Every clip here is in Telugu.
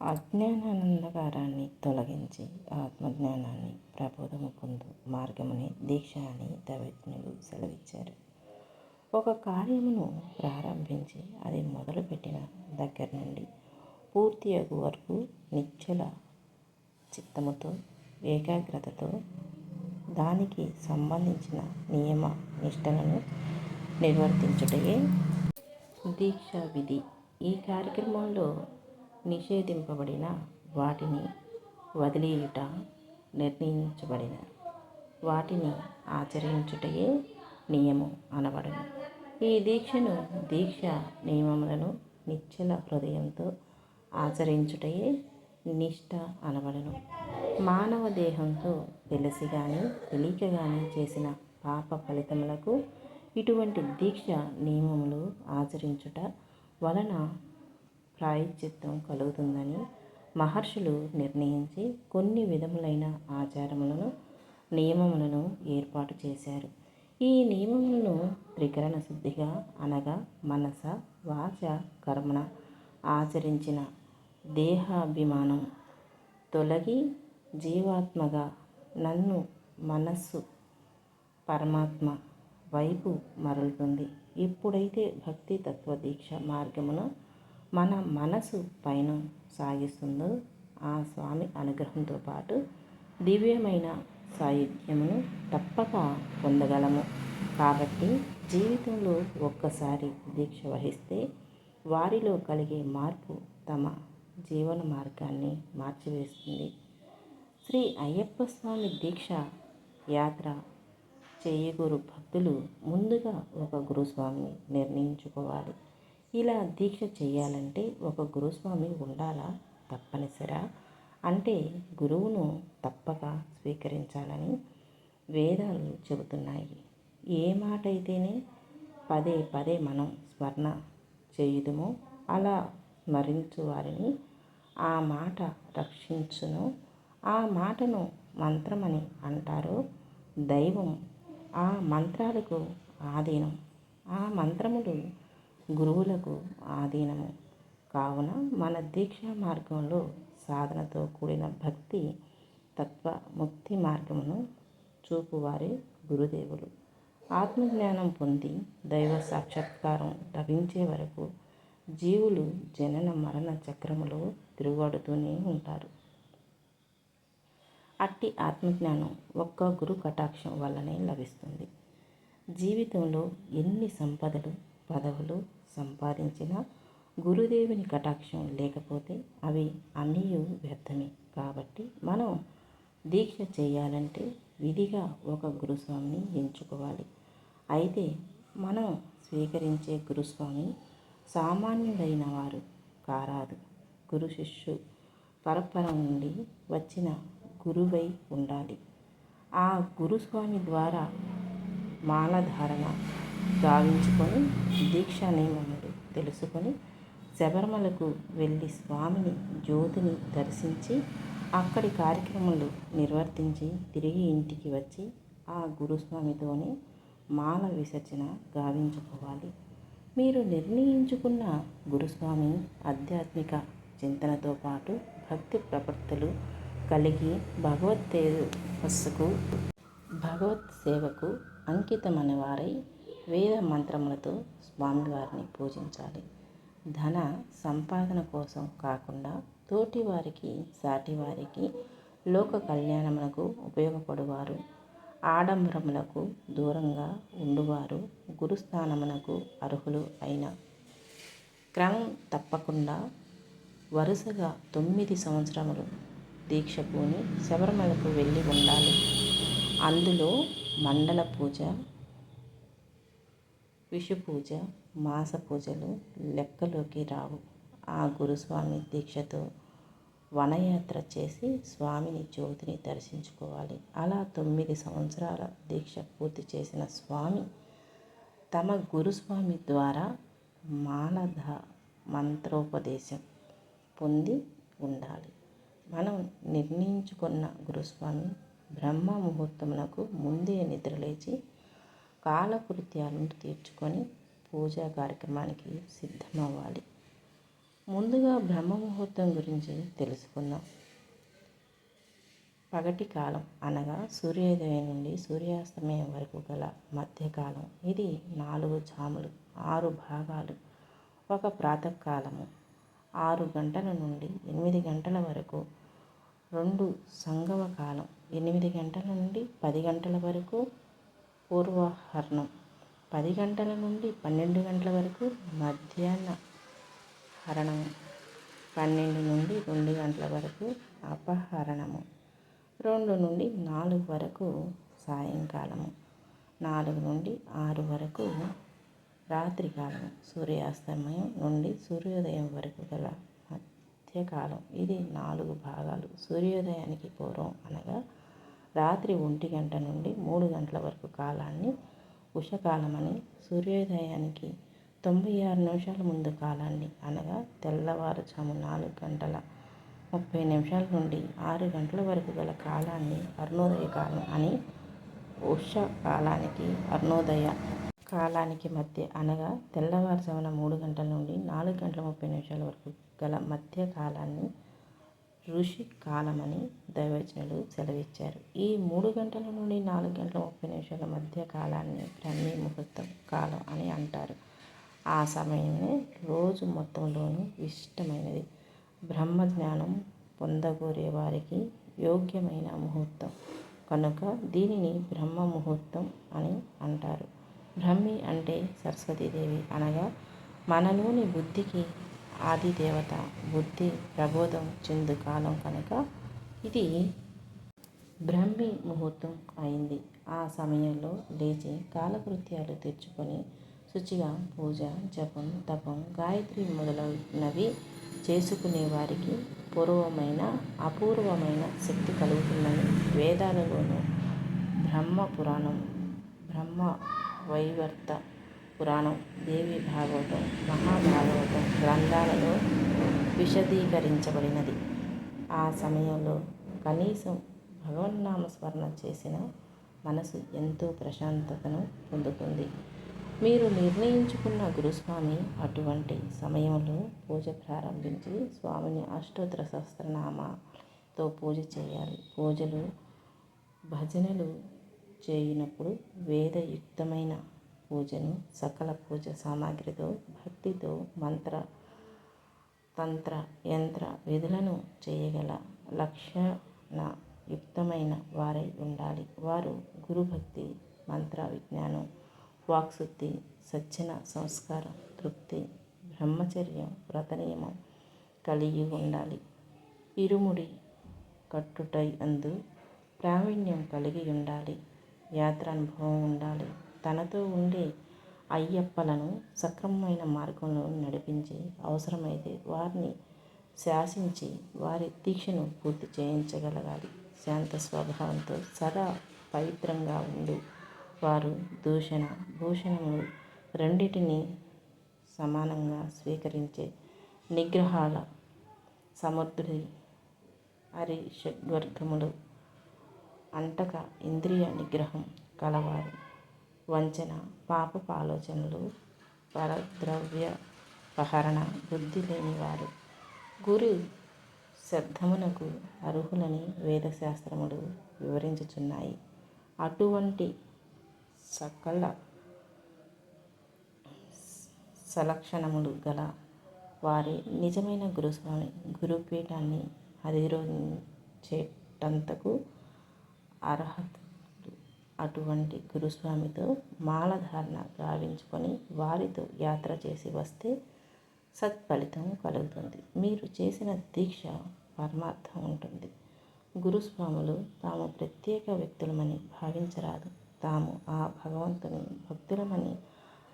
అజ్ఞానానందకారాన్ని తొలగించి ఆత్మజ్ఞానాన్ని ప్రబోధము పొందు మార్గమని దీక్ష అని దైవజ్ఞులు సెలవిచ్చారు. ఒక కార్యమును ప్రారంభించి అది మొదలుపెట్టిన దగ్గర నుండి పూర్తి అగు వరకు నిశ్చల చిత్తముతో ఏకాగ్రతతో దానికి సంబంధించిన నియమ నిష్టలను నిర్వర్తించుటయే దీక్ష విధి ఈ కార్యక్రమంలో నిషేధింపబడిన వాటిని వదిలియుట నిర్ణయించబడిన. వాటిని ఆచరించుటయే నియమం అనబడను. ఈ దీక్షను దీక్ష నియమములను నిశ్చల హృదయంతో ఆచరించుటయే నిష్ట అనబడను. మానవ దేహంతో తెలిసి కానీ తెలియక కానీ చేసిన పాప ఫలితములకు ఇటువంటి దీక్ష నియమములు ఆచరించుట వలన ప్రాయశ్చిత్తం కలుగుతుందని మహర్షులు నిర్ణయించి కొన్ని విధములైన ఆచారములను నియమములను ఏర్పాటు చేశారు. ఈ నియమములను త్రికరణ శుద్ధిగా అనగా మనస వాచ కర్మణ ఆచరించిన దేహాభిమానం తొలగి జీవాత్మగా నన్ను మనస్సు పరమాత్మ వైపు మరలుతుంది. ఎప్పుడైతే భక్తి తత్వ దీక్ష మార్గమును మన మనసు పైన సాగిస్తుందో ఆ స్వామి అనుగ్రహంతో పాటు దివ్యమైన సాయుధ్యమును తప్పక పొందగలము. కాబట్టి జీవితంలో ఒక్కసారి దీక్ష వహిస్తే వారిలో కలిగే మార్పు తమ జీవన మార్గాన్ని మార్చివేస్తుంది. శ్రీ అయ్యప్ప స్వామి దీక్ష యాత్ర చేయగూరు భక్తులు ముందుగా ఒక గురుస్వామిని నిర్ణయించుకోవాలి. ఇలా దీక్ష చేయాలంటే ఒక గురుస్వామి ఉండాలా? తప్పనిసరా? అంటే గురువును తప్పక స్వీకరించాలని వేదాలు చెబుతున్నాయి. ఏ మాట అయితేనే పదే పదే మనం స్మరణ చేయుదుమో. అలా స్మరించు వారిని. ఆ మాట రక్షించును. ఆ మాటను మంత్రమని అంటారు. దైవం ఆ మంత్రాలకు ఆధీనం. ఆ మంత్రములు గురువులకు ఆధీనము కావున మన దీక్ష మార్గంలో సాధనతో కూడిన భక్తి తత్వ ముక్తి మార్గమును చూపువారే గురుదేవులు. ఆత్మజ్ఞానం పొంది దైవ సాక్షాత్కారం లభించే వరకు జీవులు జనన మరణ చక్రములో తిరుగాడుతూనే ఉంటారు. అట్టి ఆత్మజ్ఞానం ఒక్క గురు కటాక్షం వల్లనే లభిస్తుంది. జీవితంలో ఎన్ని సంపదలు పదవులు సంపాదించిన గురుదేవుని కటాక్షం లేకపోతే అవి అన్నీ వ్యర్థమే. కాబట్టి మనం దీక్ష చేయాలంటే విధిగా ఒక గురుస్వామిని ఎంచుకోవాలి. అయితే మనం స్వీకరించే గురుస్వామి సామాన్యుడైన వారు కారాదు. గురు శిష్యు పరపర నుండి వచ్చిన గురువై ఉండాలి. ఆ గురుస్వామి ద్వారా మాలధారణ గావించుకొని దీక్ష నియమములు తెలుసుకొని శబరిమలకు వెళ్ళి స్వామిని జ్యోతిని దర్శించి అక్కడి కార్యక్రమాలు నిర్వర్తించి తిరిగి ఇంటికి వచ్చి ఆ గురుస్వామితోనే మాల విసర్జన గావించుకోవాలి. మీరు నిర్ణయించుకున్న గురుస్వామి ఆధ్యాత్మిక చింతనతో పాటు భక్తి ప్రపత్తులు కలిగి భగవత్ తేజస్సుకు భగవత్ సేవకు అంకితమైన వారై వేద మంత్రములతో స్వామివారిని పూజించాలి. ధన సంపాదన కోసం కాకుండా తోటివారికి సాటివారికి లోక కళ్యాణములకు ఉపయోగపడువారు. ఆడంబరములకు దూరంగా ఉండువారు. గురుస్థానమునకు అర్హులు అయిన క్రమం తప్పకుండా వరుసగా తొమ్మిది సంవత్సరములు దీక్ష పూని శబరిమలకు వెళ్ళి ఉండాలి. అందులో మండల పూజ విషు పూజ మాస పూజలు లెక్కలోకి రావు. ఆ గురుస్వామి దీక్షతో వనయాత్ర చేసి స్వామిని జ్యోతిని దర్శించుకోవాలి. అలా తొమ్మిది సంవత్సరాల దీక్ష పూర్తి చేసిన స్వామి తమ గురుస్వామి ద్వారా మానధ మంత్రోపదేశం పొంది ఉండాలి. మనం నిర్ణయించుకున్న గురుస్వామి బ్రహ్మ ముహూర్తమునకు ముందే నిద్రలేచి కాలకృత్యాలను తీర్చుకొని పూజా కార్యక్రమానికి సిద్ధమవ్వాలి. ముందుగా బ్రహ్మ ముహూర్తం గురించి తెలుసుకుందాం. పగటి కాలం అనగా సూర్యోదయం నుండి సూర్యాస్తమయం వరకు గల మధ్యకాలం. ఇది నాలుగు జాములు ఆరు భాగాలు. ఒక ప్రాతకాలము. ఆరు గంటల నుండి ఎనిమిది గంటల వరకు రెండు సంగమ కాలం ఎనిమిది గంటల నుండి పది గంటల వరకు పూర్వహరణం. పది గంటల నుండి పన్నెండు గంటల వరకు మధ్యాహ్న హరణము. పన్నెండు నుండి రెండు గంటల వరకు అపహరణము. రెండు నుండి నాలుగు వరకు సాయంకాలము. నాలుగు నుండి ఆరు వరకు రాత్రికాలం సూర్యాస్తమయం నుండి సూర్యోదయం వరకు గల మధ్యకాలం. ఇది నాలుగు భాగాలు. సూర్యోదయానికి పూర్వం అనగా రాత్రి ఒంటి గంట నుండి మూడు గంటల వరకు కాలాన్ని ఉషకాలమని సూర్యోదయానికి తొంభై ఆరు నిమిషాల ముందు కాలాన్ని అనగా తెల్లవారుజాము నాలుగు గంటల ముప్పై నిమిషాల నుండి ఆరు గంటల వరకు గల కాలాన్ని అరుణోదయ కాలం అని ఉష కాలానికి అరుణోదయ కాలానికి మధ్య అనగా తెల్లవారుజామున మూడు గంటల నుండి నాలుగు గంటల ముప్పై నిమిషాల వరకు గల మధ్య కాలాన్ని ఋషి కాలమని దైవజనులు సెలవిచ్చారు. ఈ మూడు గంటల నుండి నాలుగు గంటల ముప్పై నిమిషాల మధ్య కాలాన్ని బ్రహ్మీ ముహూర్తం కాలం అని అంటారు. ఆ సమయమే రోజు మొత్తంలోనూ ఇష్టమైనది బ్రహ్మజ్ఞానం పొందగోరే వారికి యోగ్యమైన ముహూర్తం. కనుక దీనిని బ్రహ్మ ముహూర్తం అని అంటారు. బ్రహ్మి అంటే సరస్వతీదేవి అనగా మనలోని బుద్ధికి ఆదిదేవత బుద్ధి ప్రబోధం చెందు కాలం కనుక ఇది బ్రహ్మి ముహూర్తం అయింది. ఆ సమయంలో లేచి కాలకృత్యాలు తెచ్చుకొని శుచిగా పూజ జపం తపం గాయత్రి మొదలైనవి చేసుకునే వారికి పూర్వమైన అపూర్వమైన శక్తి కలుగుతుందని వేదాలలోనూ బ్రహ్మ పురాణం బ్రహ్మ వైవర్త పురాణం దేవి భాగవతం మహాభాగవతం గ్రంథాలలో విశదీకరించబడినది. ఆ సమయంలో కనీసం భగవన్నామ స్మరణ చేసిన మనసు ఎంతో ప్రశాంతతను పొందుతుంది. మీరు నిర్ణయించుకున్న గురుస్వామి అటువంటి సమయంలో పూజ ప్రారంభించి స్వామిని అష్టోత్తర సహస్రనామాతో పూజ చేయాలి. పూజలు భజనలు చేయనప్పుడు వేదయుక్తమైన పూజను సకల పూజ సామాగ్రితో భక్తితో మంత్ర తంత్ర యంత్ర విధులను చేయగల లక్షణ యుక్తమైన వారై ఉండాలి. వారు గురుభక్తి మంత్ర విజ్ఞానం వాక్శుద్ధి సజ్జన సంస్కారం తృప్తి బ్రహ్మచర్యం వ్రతనియమం కలిగి ఉండాలి. ఇరుముడి కట్టుటై అందు ప్రావీణ్యం కలిగి ఉండాలి. యాత్ర అనుభవం ఉండాలి. తనతో ఉండే అయ్యప్పలను సక్రమమైన మార్గంలో నడిపించి అవసరమైతే వారిని శాసించి వారి దీక్షను పూర్తి చేయించగలగాలి. శాంత స్వభావంతో సదా పవిత్రంగా ఉండి. వారు దూషణ భూషణములు రెండిటిని సమానంగా స్వీకరించే నిగ్రహాల సమర్థుడి హరి షడ్వర్గములు అంటక ఇంద్రియ నిగ్రహం కలవారు. వంచన పాపపు ఆలోచనలు పరద్రవ్య పహరణ బుద్ధి లేనివారు గురు శబ్దమునకు అర్హులని వేదశాస్త్రములు వివరించుచున్నాయి. అటువంటి సకల సలక్షణములు గల వారి నిజమైన గురుస్వామి. గురుపీఠాన్ని అధిరోహించేటంతకు అర్హత అటువంటి గురుస్వామితో మాలధారణ గావించుకొని వారితో యాత్ర చేసి వస్తే సత్ఫలితం కలుగుతుంది. మీరు చేసిన దీక్ష పరమార్థం ఉంటుంది. గురుస్వాములు తాము ప్రత్యేక వ్యక్తులమని భావించరాదు. తాము ఆ భగవంతుని భక్తులమని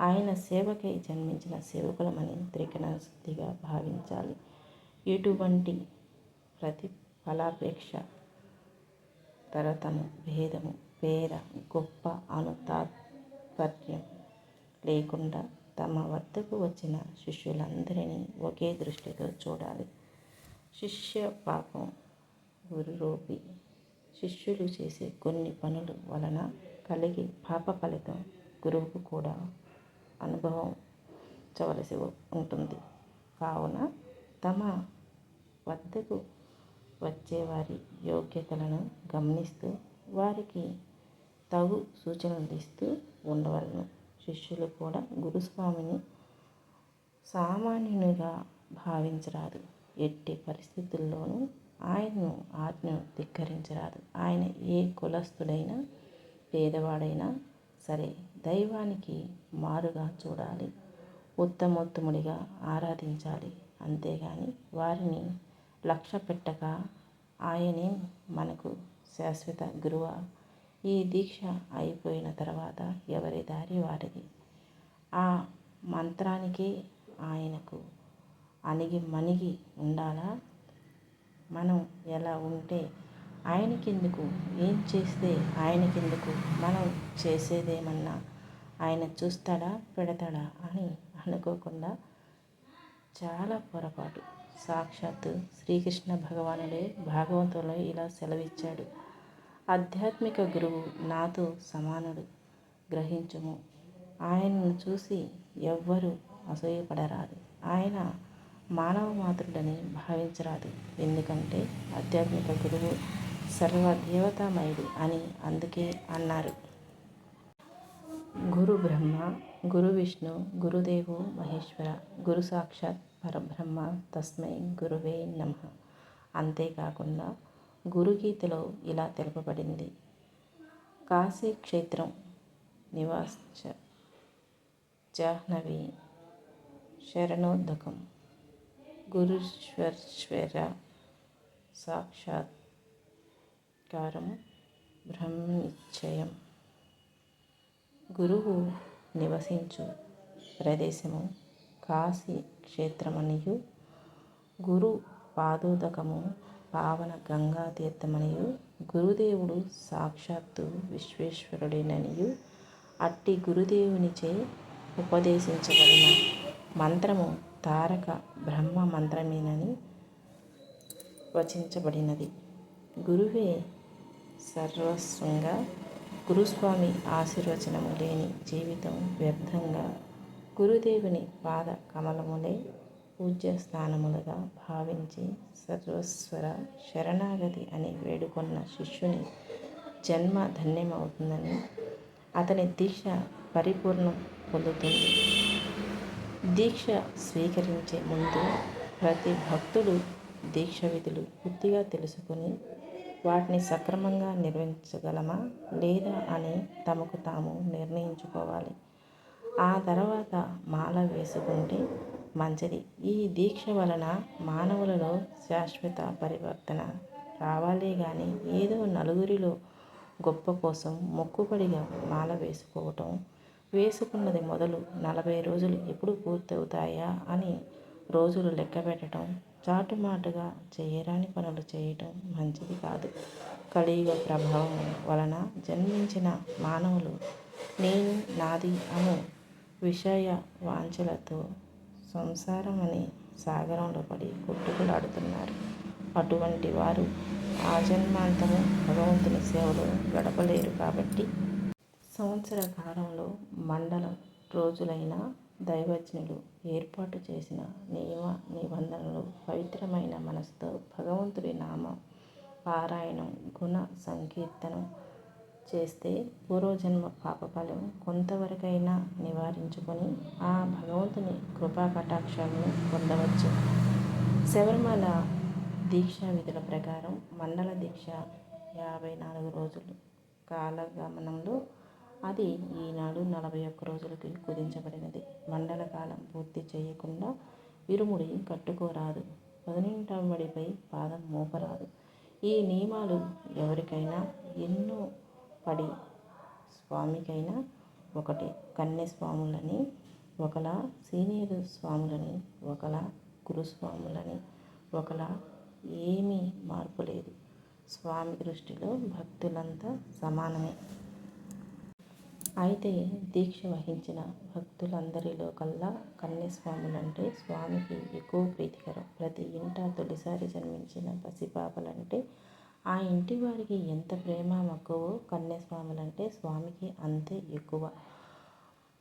ఆయన సేవకై జన్మించిన సేవకులమని త్రికణశుద్ధిగా భావించాలి. ఎటువంటి ప్రతిఫలాపేక్ష తరతము భేదము పేర గొప్ప అనుతాత్పర్యం లేకుండా తమ వద్దకు వచ్చిన శిష్యులందరినీ ఒకే దృష్టితో చూడాలి. శిష్య పాపం గురురూపి శిష్యులు చేసే కొన్ని పనులు వలన కలిగి పాప ఫలితం గురువుకు కూడా అనుభవం చవలసి ఉంటుంది. కావున తమ వద్దకు వచ్చేవారి యోగ్యతలను గమనిస్తూ వారికి తగు సూచనలు ఇస్తూ ఉండవలను. శిష్యులు కూడా గురుస్వామిని సామాన్యునిగా భావించరాదు. ఎట్టి పరిస్థితుల్లోనూ ఆయన్ను ఆజ్ఞను ధిక్కరించరాదు. ఆయన ఏ కులస్థుడైనా పేదవాడైనా సరే దైవానికి మారుగా చూడాలి. ఉత్తమోత్తముడిగా ఆరాధించాలి. అంతేగాని వారిని లక్ష్య పెట్టక ఆయనే మనకు శాశ్వత గురువ ఈ దీక్ష అయిపోయిన తర్వాత ఎవరి దారి వారిది? ఆ మంత్రానికే ఆయనకు అణిగి మణిగి ఉండాలా? మనం ఎలా ఉంటే ఆయనకెందుకు? ఏం చేస్తే ఆయనకెందుకు? మనం చేసేదేమన్నా ఆయన చూస్తాడా పెడతాడా అని అనుకోకుండా చాలా పొరపాటు. సాక్షాత్తు శ్రీకృష్ణ భగవానుడే భాగవతంలో ఇలా సెలవిచ్చాడు. ఆధ్యాత్మిక గురువు నాతో సమానుడు గ్రహించుము. ఆయనను చూసి ఎవ్వరూ అసూయపడరాదు. ఆయన మానవ మాతృడని భావించరాదు. ఎందుకంటే ఆధ్యాత్మిక గురువు సర్వ దేవతామయుడు అని అందుకే అన్నారు. గురు బ్రహ్మ గురు విష్ణు గురుదేవు మహేశ్వర గురు సాక్షాత్ పరబ్రహ్మ తస్మై గురువే నమ. అంతేకాకుండా గురుగీతలో ఇలా తెలుపబడింది. కాశీ క్షేత్రం నివాస జాహ్నవి శరణోదకం. గురుశ్వర్శ్వర సాక్షాత్కారం బ్రహ్మనిశ్చయం. గురువు నివసించు ప్రదేశము కాశీ క్షేత్రమనియు గురు పాదోదకము పావన గంగా తీర్థమనియు గురుదేవుడు సాక్షాత్తు విశ్వేశ్వరుడేననియు అట్టి గురుదేవునిచే ఉపదేశించబడిన మంత్రము తారక బ్రహ్మ మంత్రమేనని వచించబడినది. గురువే సర్వస్వంగా గురుస్వామి ఆశీర్వచనము లేని జీవితం వ్యర్థంగా గురుదేవుని పాద కమలములే పూజ్య స్థానములుగా భావించి సర్వస్వర శరణాగతి అని వేడుకొన్న శిష్యుని జన్మ ధన్యమవుతుందని అతని దీక్ష పరిపూర్ణం పొందుతుంది. దీక్ష స్వీకరించే ముందు ప్రతి భక్తుడు దీక్ష విధులు పూర్తిగా తెలుసుకొని వాటిని సక్రమంగా నిర్వహించగలమా లేదా అని తమకు తాము నిర్ణయించుకోవాలి. ఆ తర్వాత మాల వేసుకుంటే మంచిది. ఈ దీక్ష వలన మానవులలో శాశ్వత పరివర్తన రావాలి కానీ ఏదో నలుగురిలో గొప్ప కోసం మొక్కుబడిగా మాల వేసుకోవటం వేసుకున్నది మొదలు నలభై రోజులు ఎప్పుడు పూర్తవుతాయా అని రోజులు లెక్క పెట్టడం చాటుమాటుగా చేయరాని పనులు చేయటం మంచిది కాదు. కలియుగ ప్రభావం వలన జన్మించిన మానవులు నేను నాది అను విషయ వాంఛలతో సంసారం అనే సాగరంలో పడి కొట్టుకులాడుతున్నారు. అటువంటి వారు ఆజన్మాంతము భగవంతుని సేవలో గడపలేరు కాబట్టి సంవత్సర కాలంలో మండలం రోజులైన దైవజ్ఞులు ఏర్పాటు చేసిన నియమ నిబంధనలు పవిత్రమైన మనసుతో భగవంతుడి నామ పారాయణం గుణ సంకీర్తనం చేస్తే పూర్వజన్మ పాపఫలం కొంతవరకైనా నివారించుకొని ఆ భగవంతుని కృపా కటాక్షాలను పొందవచ్చు. శబరిమల దీక్షా విధుల ప్రకారం మండల దీక్ష యాభై నాలుగు రోజులు కాలగమనంలో అది ఈనాడు నలభై ఒక్క రోజులకి కుదించబడినది. మండల కాలం పూర్తి చేయకుండా ఇరుముడి కట్టుకోరాదు. పదినింటబడిపై పాదం మోపరాదు. ఈ నియమాలు ఎవరికైనా ఎన్నో పడి స్వామికైనా ఒకటి. కన్యస్వాములని ఒకలా సీనియర్ స్వాములని ఒకలా గురుస్వాములని ఒకలా ఏమీ మార్పు లేదు. స్వామి దృష్టిలో భక్తులంతా సమానమే. అయితే దీక్ష వహించిన భక్తులందరిలో కల్లా కన్యస్వాములంటే స్వామికి ఎక్కువ ప్రీతికరం. ప్రతి ఇంట తొలిసారి జన్మించిన పసిపాపలంటే ఆ ఇంటి వారికి ఎంత ప్రేమ మక్కువో కన్యస్వాములంటే స్వామికి అంతే ఎక్కువ.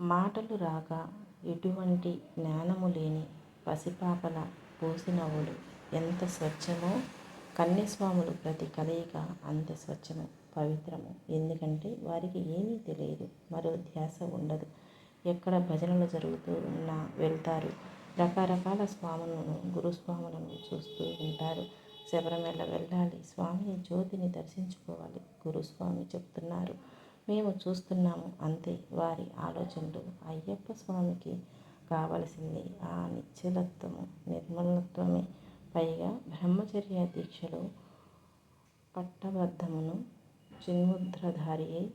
మాటలు రాక ఎటువంటి జ్ఞానము లేని పసిపాపల పోసి ఎంత స్వచ్ఛమో కన్యస్వాములు ప్రతి కలయిక అంత స్వచ్ఛము పవిత్రము. ఎందుకంటే వారికి ఏమీ తెలియదు మరో ధ్యాస ఉండదు. ఎక్కడ భజనలు జరుగుతూ ఉన్నా వెళ్తారు. రకరకాల స్వాములను గురుస్వాములను చూస్తూ ఉంటారు. శబరిమల వెళ్ళాలి. స్వామి జ్యోతిని దర్శించుకోవాలి. గురుస్వామి చెప్తున్నారు. మేము చూస్తున్నాము. అంతే. వారి ఆలోచనలు అయ్యప్ప స్వామికి కావలసింది. ఆ నిశ్చలత్వము నిర్మలత్వమే. పైగా బ్రహ్మచర్య దీక్షలో పట్టబద్ధమును చిన్ముద్రధారి